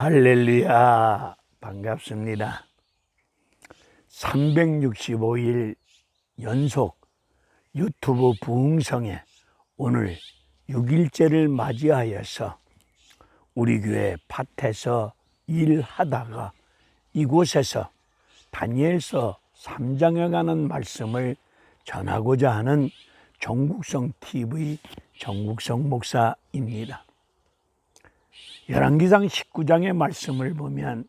할렐루야 반갑습니다. 365일 연속 유튜브 부흥성에 오늘 6일째를 맞이하여서 우리 교회 밭에서 일하다가 이곳에서 다니엘서 3장에 관한 말씀을 전하고자 하는 정국성 TV 정국성 목사입니다. 열왕기상 19장의 말씀을 보면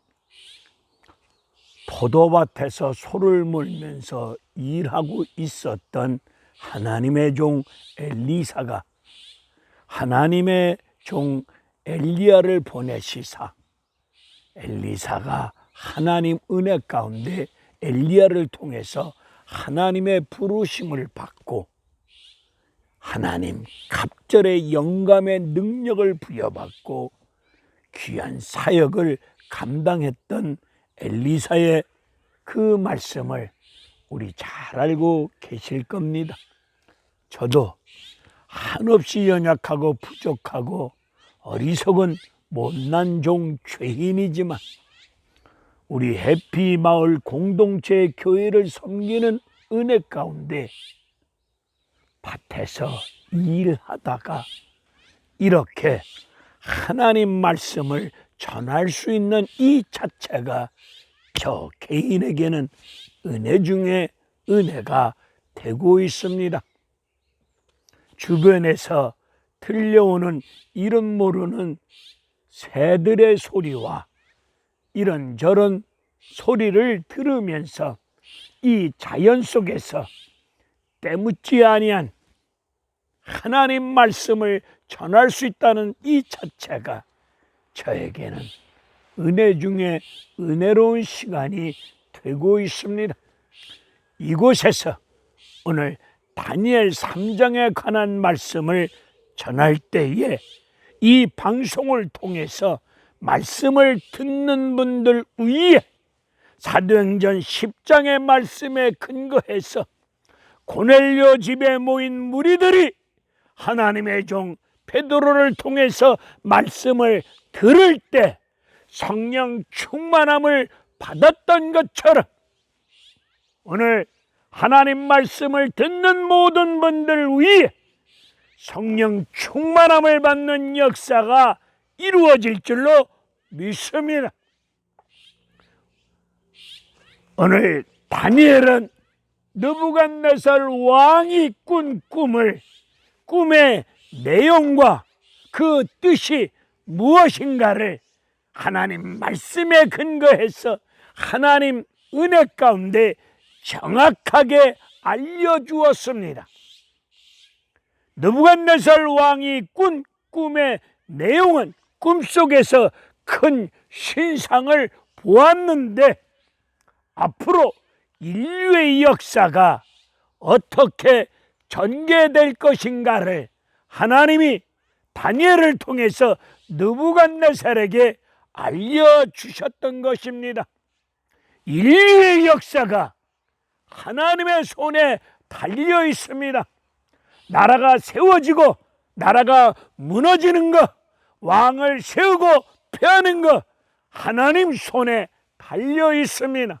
포도밭에서 소를 몰면서 일하고 있었던 하나님의 종 엘리사가 하나님의 종 엘리야를 보내시사 엘리사가 하나님 은혜 가운데 엘리야를 통해서 하나님의 부르심을 받고 하나님 갑절의 영감의 능력을 부여받고 귀한 사역을 감당했던 엘리사의 그 말씀을 우리 잘 알고 계실 겁니다. 저도 한없이 연약하고 부족하고 어리석은 못난 종 죄인이지만 우리 해피 마을 공동체 교회를 섬기는 은혜 가운데 밭에서 일하다가 이렇게 하나님 말씀을 전할 수 있는 이 자체가 저 개인에게는 은혜 중에 은혜가 되고 있습니다. 주변에서 들려오는 이름 모르는 새들의 소리와 이런저런 소리를 들으면서 이 자연 속에서 때묻지 아니한 하나님 말씀을 전할 수 있다는 이 자체가 저에게는 은혜 중에 은혜로운 시간이 되고 있습니다. 이곳에서 오늘 다니엘 3장에 관한 말씀을 전할 때에 이 방송을 통해서 말씀을 듣는 분들 위에 사도행전 10장의 말씀에 근거해서 고넬료 집에 모인 무리들이 하나님의 종 베드로를 통해서 말씀을 들을 때 성령 충만함을 받았던 것처럼 오늘 하나님 말씀을 듣는 모든 분들 위해 성령 충만함을 받는 역사가 이루어질 줄로 믿습니다. 오늘 다니엘은 느부갓네살 왕이 꾼 꿈을 꿈의 내용과 그 뜻이 무엇인가를 하나님 말씀에 근거해서 하나님 은혜 가운데 정확하게 알려주었습니다. 느부갓네살 왕이 꾼 꿈의 내용은 꿈속에서 큰 신상을 보았는데 앞으로 인류의 역사가 어떻게 전개될 것인가를 하나님이 다니엘을 통해서 느부갓네살에게 알려주셨던 것입니다. 인류의 역사가 하나님의 손에 달려 있습니다. 나라가 세워지고 나라가 무너지는 것, 왕을 세우고 펴는 것 하나님 손에 달려 있습니다.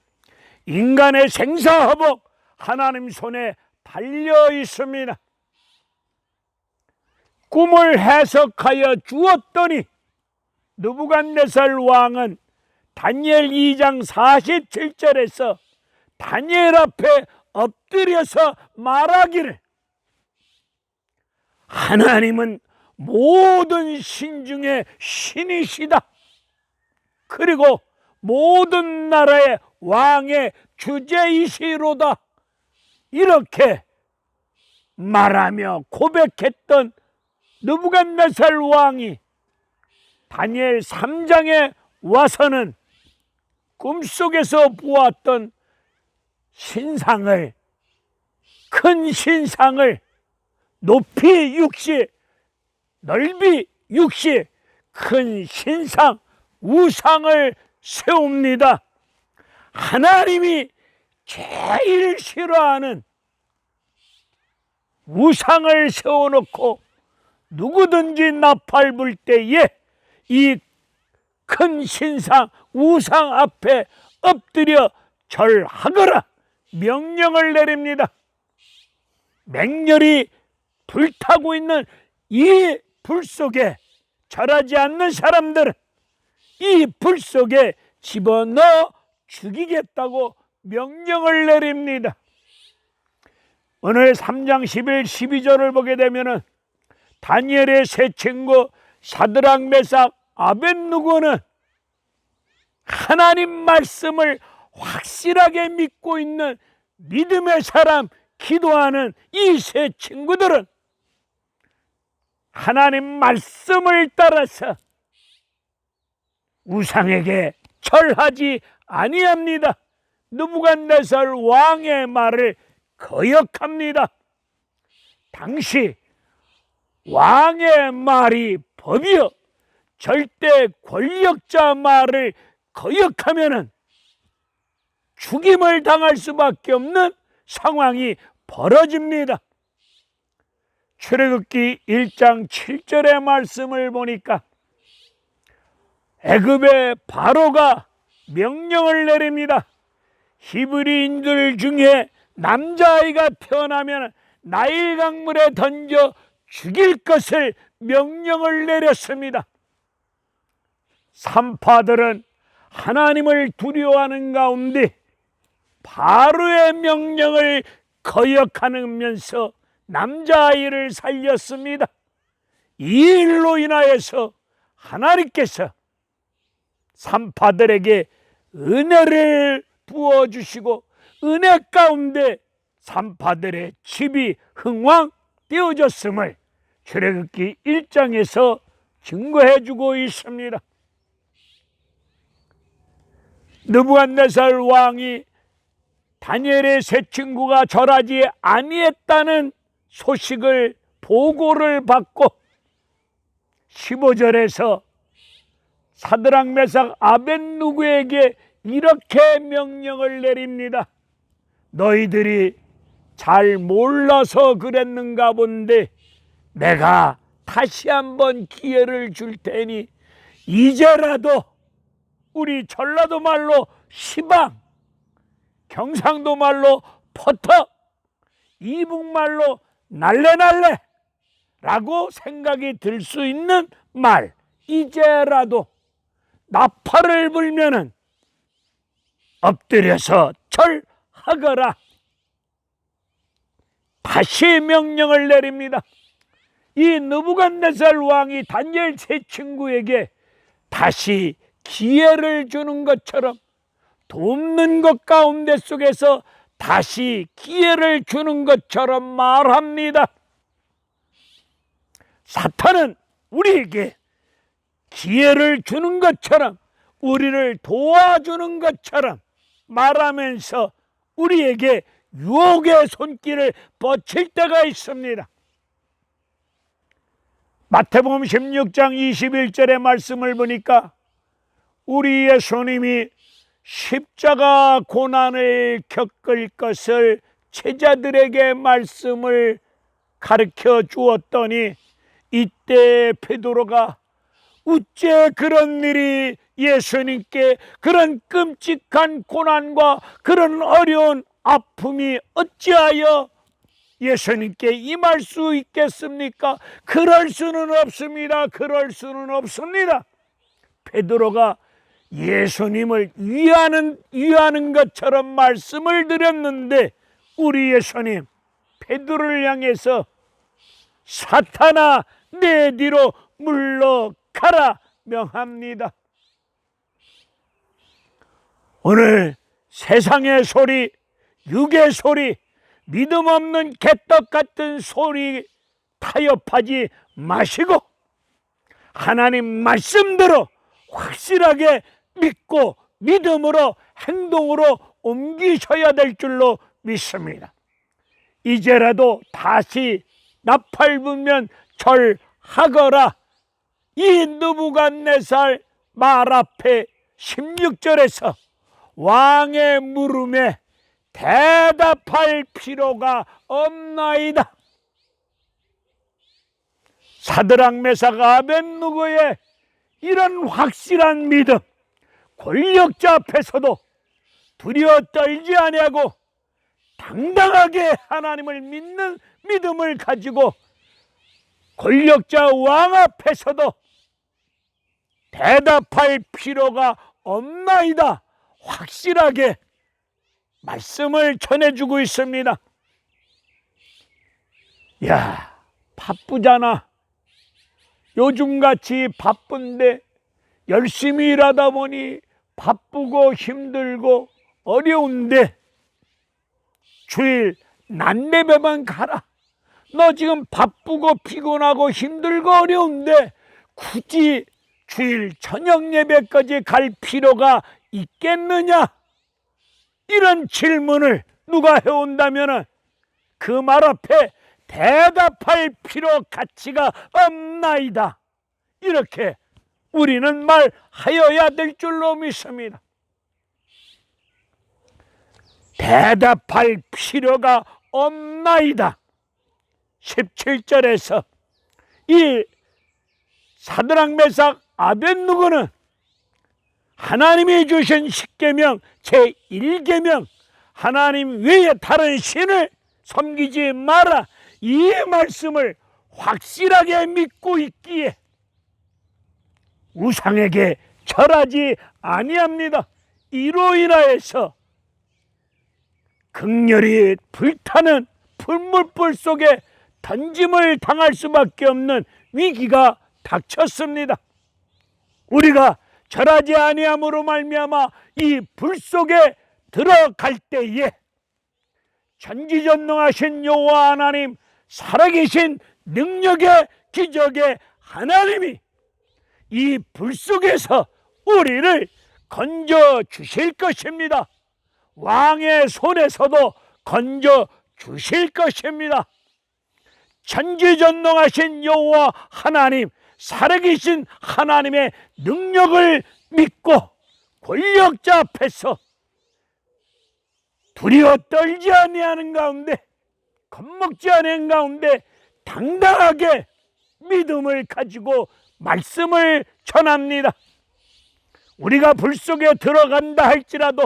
인간의 생사화복 하나님 손에 달려 있습니다. 꿈을 해석하여 주었더니 느부갓네살 왕은 다니엘 2장 47절에서 다니엘 앞에 엎드려서 말하기를 하나님은 모든 신 중에 신이시다. 그리고 모든 나라의 왕의 주제이시로다. 이렇게 말하며 고백했던 느부갓네살 왕이 다니엘 3장에 와서는 꿈속에서 보았던 신상을 큰 신상을 높이 60 넓이 60 큰 신상 우상을 세웁니다. 하나님이 제일 싫어하는 우상을 세워놓고 누구든지 나팔 불 때에 이 큰 신상 우상 앞에 엎드려 절하거라 명령을 내립니다. 맹렬히 불타고 있는 이 불 속에 절하지 않는 사람들은 이 불 속에 집어넣어 죽이겠다고 명령을 내립니다. 오늘 3장 11, 12절을 보게 되면은 다니엘의 세 친구 사드락 메삭 아벤누고는 하나님 말씀을 확실하게 믿고 있는 믿음의 사람 기도하는 이 세 친구들은 하나님 말씀을 따라서 우상에게 절하지 아니합니다. 느부갓네살 왕의 말을 거역합니다. 당시 왕의 말이 법이요 절대 권력자 말을 거역하면은 죽임을 당할 수밖에 없는 상황이 벌어집니다. 출애굽기 1장 7절의 말씀을 보니까 애굽의 바로가 명령을 내립니다. 히브리인들 중에 남자아이가 태어나면 나일 강물에 던져 죽일 것을 명령을 내렸습니다. 산파들은 하나님을 두려워하는 가운데 바로의 명령을 거역하면서 남자아이를 살렸습니다. 이 일로 인하여서 하나님께서 산파들에게 은혜를 부어주시고 은혜 가운데 산파들의 집이 흥왕되어졌음을 출애굽기 1장에서 증거해 주고 있습니다. 느부갓네살 왕이 다니엘의 세 친구가 절하지 아니했다는 소식을 보고를 받고 15절에서 사드락 메삭 아벤누구에게 이렇게 명령을 내립니다. 너희들이 잘 몰라서 그랬는가 본데 내가 다시 한번 기회를 줄 테니 이제라도 우리 전라도 말로 시방 경상도 말로 퍼터 이북 말로 날래날래 라고 생각이 들 수 있는 말 이제라도 나팔을 불면은 엎드려서 절하거라 다시 명령을 내립니다 이 느부갓네살 왕이 다니엘 세 친구에게 다시 기회를 주는 것처럼 돕는 것 가운데 속에서 다시 기회를 주는 것처럼 말합니다. 사탄은 우리에게 기회를 주는 것처럼 우리를 도와주는 것처럼 말하면서 우리에게 유혹의 손길을 뻗칠 때가 있습니다. 마태복음 16장 21절의 말씀을 보니까 우리 예수님이 십자가 고난을 겪을 것을 제자들에게 말씀을 가르쳐 주었더니 이때 베드로가 어째 그런 일이 예수님께 그런 끔찍한 고난과 그런 어려운 아픔이 어찌하여 예수님께 임할 수 있겠습니까? 그럴 수는 없습니다. 그럴 수는 없습니다. 베드로가 예수님을 위하는 위하는 것처럼 말씀을 드렸는데 우리 예수님 베드로를 향해서 사탄아 내 뒤로 물러 가라 명합니다. 오늘 세상의 소리, 육의 소리, 믿음 없는 개떡 같은 소리 타협하지 마시고 하나님 말씀대로 확실하게 믿고 믿음으로 행동으로 옮기셔야 될 줄로 믿습니다. 이제라도 다시 나팔 불면 절하거라. 이 느부갓네살 말 앞에 16절에서 왕의 물음에 대답할 필요가 없나이다. 사드락 메삭 아벤누고의 이런 확실한 믿음, 권력자 앞에서도 두려워 떨지 아니하고 당당하게 하나님을 믿는 믿음을 가지고 권력자 왕 앞에서도 대답할 필요가 없나이다. 확실하게 말씀을 전해주고 있습니다. 야, 바쁘잖아. 요즘같이 바쁜데 열심히 일하다 보니 바쁘고 힘들고 어려운데 주일 난내배만 가라. 너 지금 바쁘고 피곤하고 힘들고 어려운데 굳이 주일 저녁 예배까지 갈 필요가 있겠느냐? 이런 질문을 누가 해온다면 그 말 앞에 대답할 필요 가치가 없나이다. 이렇게 우리는 말하여야 될 줄로 믿습니다. 대답할 필요가 없나이다. 17절에서 이 사드랑 메삭 아벤누고는 하나님이 주신 십계명 제1계명 하나님 외에 다른 신을 섬기지 마라 이 말씀을 확실하게 믿고 있기에 우상에게 절하지 아니합니다. 이로 인하여서 극렬히 불타는 풀물불 속에 던짐을 당할 수밖에 없는 위기가 닥쳤습니다. 우리가 절하지 아니함으로 말미암아 이 불 속에 들어갈 때에 전지전능하신 여호와 하나님 살아계신 능력의 기적의 하나님이 이 불 속에서 우리를 건져 주실 것입니다. 왕의 손에서도 건져 주실 것입니다. 전지전능하신 여호와 하나님, 살아계신 하나님의 능력을 믿고 권력자 앞에서 두려워 떨지 아니하는 가운데 겁먹지 않은 가운데 당당하게 믿음을 가지고 말씀을 전합니다. 우리가 불 속에 들어간다 할지라도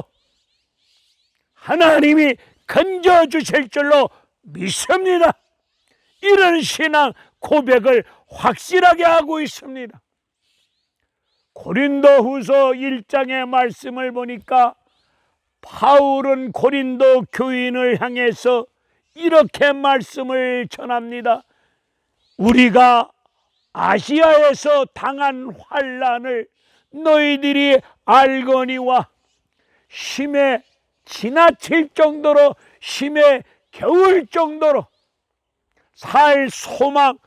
하나님이 건져 주실 줄로 믿습니다. 이런 신앙 고백을 확실하게 하고 있습니다. 고린도 후서 1장의 말씀을 보니까 바울은 고린도 교인을 향해서 이렇게 말씀을 전합니다. 우리가 아시아에서 당한 환란을 너희들이 알거니와 심해 지나칠 정도로 심해 겨울 정도로 살 소망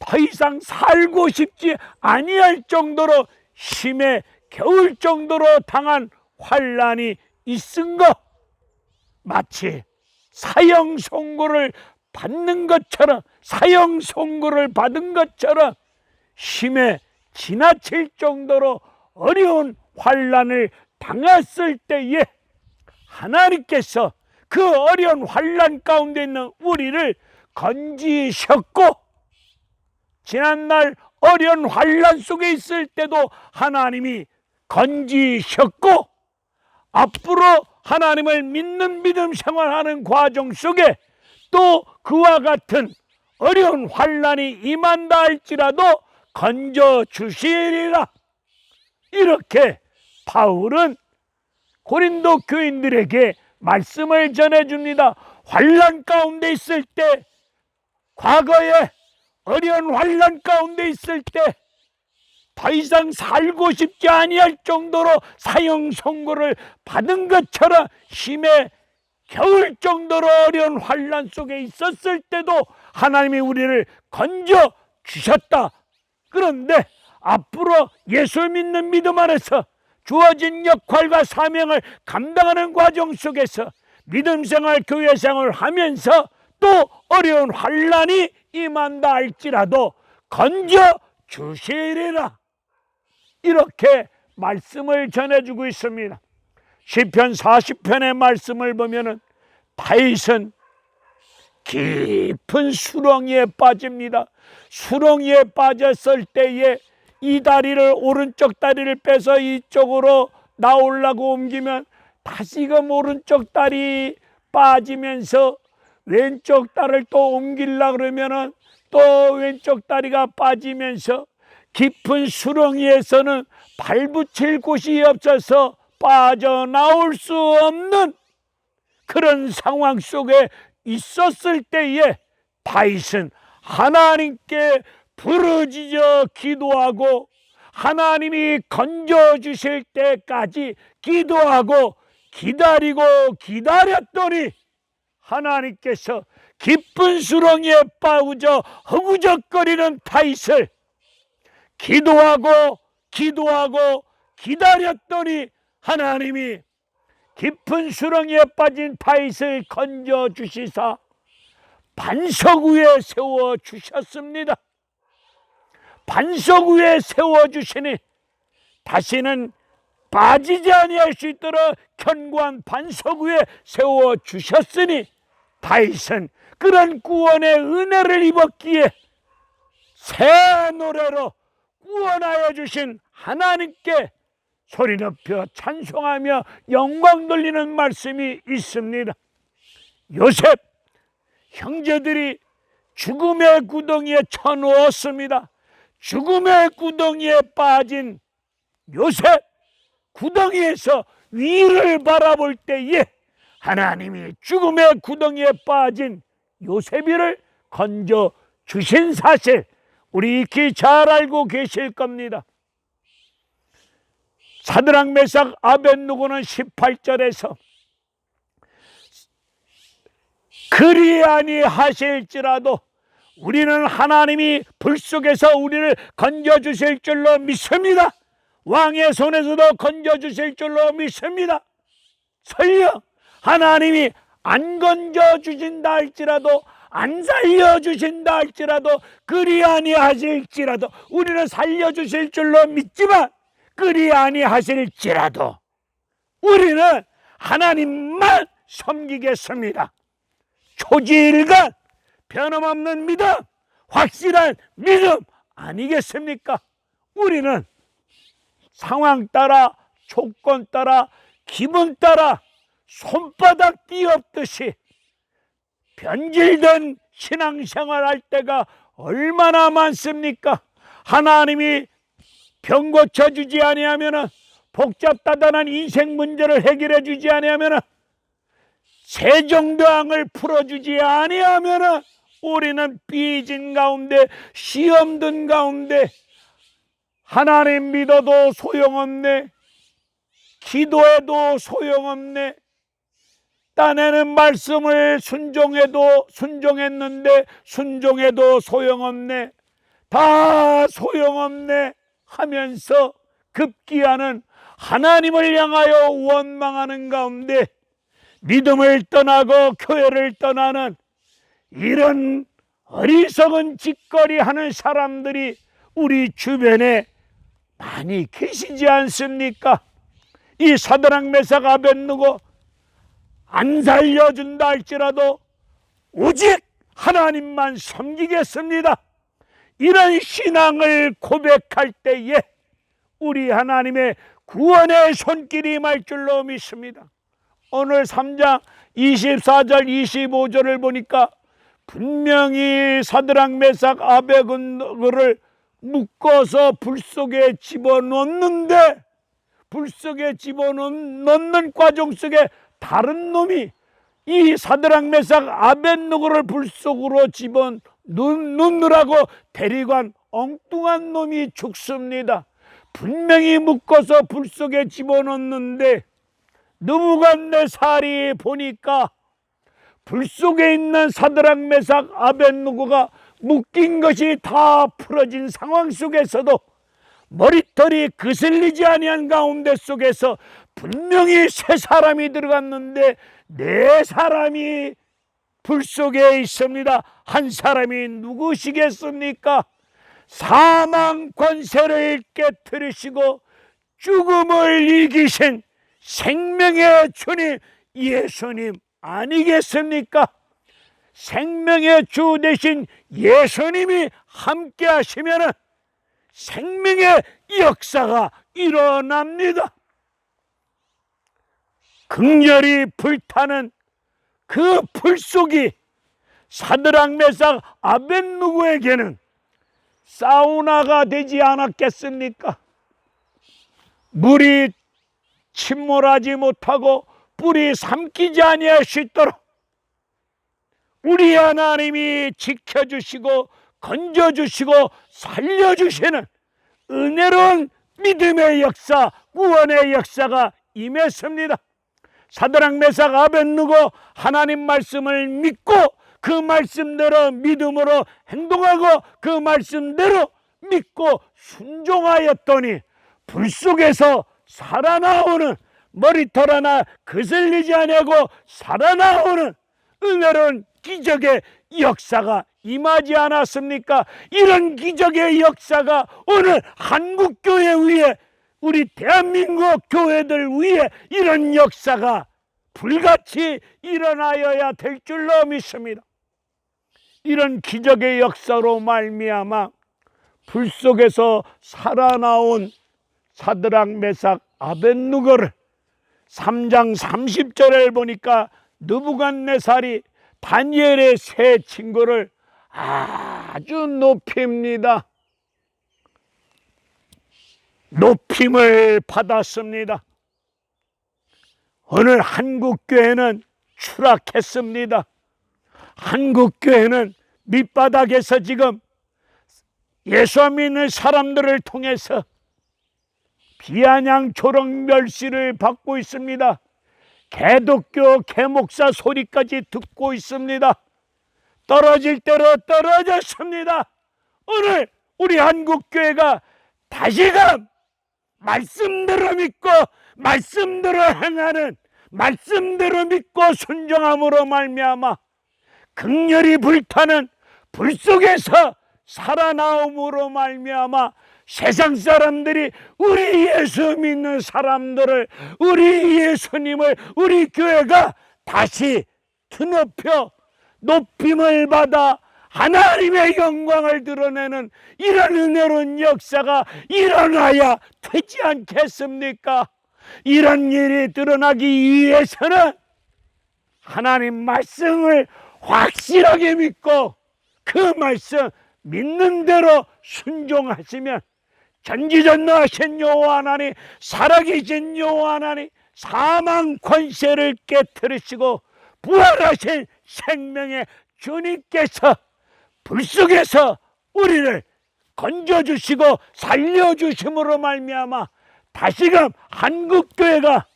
더 이상 살고 싶지 아니할 정도로 심해 겨울 정도로 당한 환란이 있은 것. 마치 사형 선고를 받는 것처럼 사형 선고를 받은 것처럼 심해 지나칠 정도로 어려운 환란을 당했을 때에 하나님께서 그 어려운 환란 가운데 있는 우리를 건지셨고 지난날 어려운 환란 속에 있을 때도 하나님이 건지셨고 앞으로 하나님을 믿는 믿음 생활하는 과정 속에 또 그와 같은 어려운 환란이 임한다 할지라도 건져 주시리라 이렇게 바울은 고린도 교인들에게 말씀을 전해 줍니다. 환란 가운데 있을 때 과거에 어려운 환란 가운데 있을 때 더 이상 살고 싶지 아니할 정도로 사형 선고를 받은 것처럼 심해 겨울 정도로 어려운 환란 속에 있었을 때도 하나님이 우리를 건져 주셨다. 그런데 앞으로 예수 믿는 믿음 안에서 주어진 역할과 사명을 감당하는 과정 속에서 믿음 생활, 교회 생활을 하면서 또 어려운 환란이 임한다 할지라도 건져 주시리라. 이렇게 말씀을 전해주고 있습니다. 시편 40편의 말씀을 보면은 다윗은 깊은 수렁이에 빠집니다. 수렁이에 빠졌을 때에 이 다리를 오른쪽 다리를 빼서 이쪽으로 나오려고 옮기면 다시금 오른쪽 다리 빠지면서 왼쪽 다리를 또 옮기려 그러면은 또 왼쪽 다리가 빠지면서 깊은 수렁이에서는 발붙일 곳이 없어서 빠져나올 수 없는 그런 상황 속에 있었을 때에 다윗은 하나님께 부르짖어 기도하고 하나님이 건져 주실 때까지 기도하고 기다리고 기다렸더니 하나님께서 깊은 수렁에 빠져 허구적거리는 다윗을 기도하고 기도하고 기다렸더니 하나님이 깊은 수렁에 빠진 다윗을 건져 주시사 반석 위에 세워 주셨습니다. 반석 위에 세워 주시니 다시는 빠지지 아니할 수 있도록 견고한 반석 위에 세워 주셨으니 다윗은 그런 구원의 은혜를 입었기에 새 노래로 구원하여 주신 하나님께 소리 높여 찬송하며 영광 돌리는 말씀이 있습니다. 요셉 형제들이 죽음의 구덩이에 쳐누었습니다. 죽음의 구덩이에 빠진 요셉 구덩이에서 위를 바라볼 때에 하나님이 죽음의 구덩이에 빠진 요셉이를 건져 주신 사실 우리 익히 잘 알고 계실 겁니다. 사드랑 메삭 아벤누고는 18절에서 그리 아니 하실지라도 우리는 하나님이 불 속에서 우리를 건져 주실 줄로 믿습니다. 왕의 손에서도 건져 주실 줄로 믿습니다. 설령 하나님이 안 건져 주신다 할지라도 안 살려 주신다 할지라도 그리 아니하실지라도 우리는 살려 주실 줄로 믿지만 그리 아니하실지라도 우리는 하나님만 섬기겠습니다. 초지일간 변함없는 믿음, 확실한 믿음 아니겠습니까? 우리는 상황 따라, 조건 따라, 기분 따라 손바닥 띄었듯이 변질된 신앙생활 할 때가 얼마나 많습니까? 하나님이 병 고쳐주지 아니하면은 복잡다단한 인생 문제를 해결해 주지 아니하면은 세종대왕을 풀어주지 아니하면은 우리는 삐진 가운데 시험 든 가운데 하나님 믿어도 소용없네 기도해도 소용없네 딴에는 말씀을 순종해도 순종했는데 순종해도 소용없네 다 소용없네 하면서 급기야는 하나님을 향하여 원망하는 가운데 믿음을 떠나고 교회를 떠나는 이런 어리석은 짓거리 하는 사람들이 우리 주변에 많이 계시지 않습니까? 이 사드랑 메삭 아벤누고 안 살려준다 할지라도 오직 하나님만 섬기겠습니다. 이런 신앙을 고백할 때에 우리 하나님의 구원의 손길이 말 줄로 믿습니다. 오늘 3장 24절 25절을 보니까 분명히 사드랑 메삭 아베근을 묶어서 불 속에 집어넣는데 불 속에 집어넣는 과정 속에 다른 놈이 이 사드랑 메삭 아벤누고를 불 속으로 집어 넣느라고 대리관 엉뚱한 놈이 죽습니다. 분명히 묶어서 불 속에 집어넣는데 느부갓네 살이 보니까 불 속에 있는 사드락 메삭 아벤누고가 묶인 것이 다 풀어진 상황 속에서도 머리털이 그슬리지 아니한 가운데 속에서 분명히 세 사람이 들어갔는데 네 사람이 불 속에 있습니다. 한 사람이 누구시겠습니까? 사망 권세를 깨뜨리시고 죽음을 이기신 생명의 주님 예수님 아니겠습니까? 생명의 주 대신 예수님이 함께 하시면 생명의 역사가 일어납니다. 극렬히 불타는 그 불속이 사드랑 메삭 아벤누고에게는 사우나가 되지 않았겠습니까? 물이 침몰하지 못하고 뿌리 삼키지 있도록 우리 하나님이 지켜주시고 건져주시고 살려주시는 은혜로운 믿음의 역사, 구원의 역사가 임했습니다. 사드랑 메삭 아벤누고 하나님 말씀을 믿고 그 말씀대로 믿음으로 행동하고 그 말씀대로 믿고 순종하였더니 불 속에서 살아나오는 머리털 하나 그슬리지 아니하고 살아나오는 은혜로운 기적의 역사가 임하지 않았습니까? 이런 기적의 역사가 오늘 한국교회 위에 우리 대한민국 교회들 위에 이런 역사가 불같이 일어나여야 될 줄로 믿습니다. 이런 기적의 역사로 말미암아 불 속에서 살아나온 사드락 메삭 아벤누고를 3장 30절을 보니까 느부갓네살이 다니엘의 세 친구를 아주 높입니다. 높임을 받았습니다. 오늘 한국교회는 추락했습니다. 한국교회는 밑바닥에서 지금 예수 믿는 사람들을 통해서 비아냥 조롱 멸시를 받고 있습니다. 개독교 개목사 소리까지 듣고 있습니다. 떨어질 대로 떨어졌습니다. 오늘 우리 한국교회가 다시금 말씀대로 믿고 말씀대로 행하는 말씀대로 믿고 순종함으로 말미암아 극렬히 불타는 불 속에서 살아나옴으로 말미암아 세상 사람들이 우리 예수 믿는 사람들을 우리 예수님을 우리 교회가 다시 드높여 높임을 받아 하나님의 영광을 드러내는 이런 은혜로운 역사가 일어나야 되지 않겠습니까? 이런 일이 드러나기 위해서는 하나님 말씀을 확실하게 믿고 그 말씀 믿는 대로 순종하시면 전지전능하신 여호와 하나님 살아계신 여호와 하나님 사망 권세를 깨뜨리시고 부활하신 생명의 주님께서 불 속에서 우리를 건져주시고 살려주심으로 말미암아 다시금 한국교회가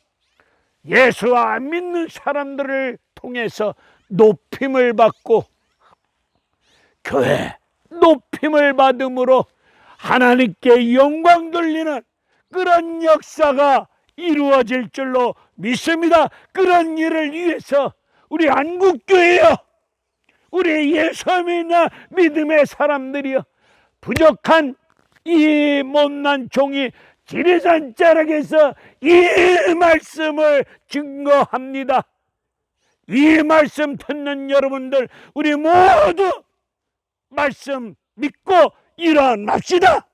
예수 안 믿는 사람들을 통해서 높임을 받고 교회 높임을 받음으로 하나님께 영광 돌리는 그런 역사가 이루어질 줄로 믿습니다. 그런 일을 위해서 우리 한국교회요, 우리 예수 믿는 믿음의 사람들이요, 부족한 이 못난 종이 지리산 자락에서 이 말씀을 증거합니다. 이 말씀 듣는 여러분들, 우리 모두 말씀 믿고 일어납시다.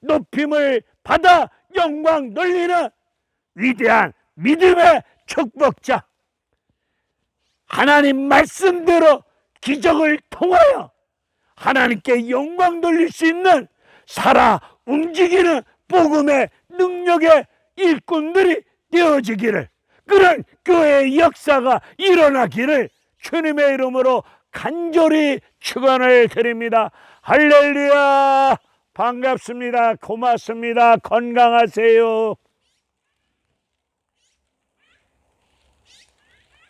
높임을 받아 영광 돌리는 위대한 믿음의 축복자. 하나님 말씀대로 기적을 통하여 하나님께 영광 돌릴 수 있는 살아 움직이는 복음의 능력의 일꾼들이 되어지기를 그런 교회의 역사가 일어나기를 주님의 이름으로 간절히 축원을 드립니다. 할렐루야! 반갑습니다. 고맙습니다. 건강하세요.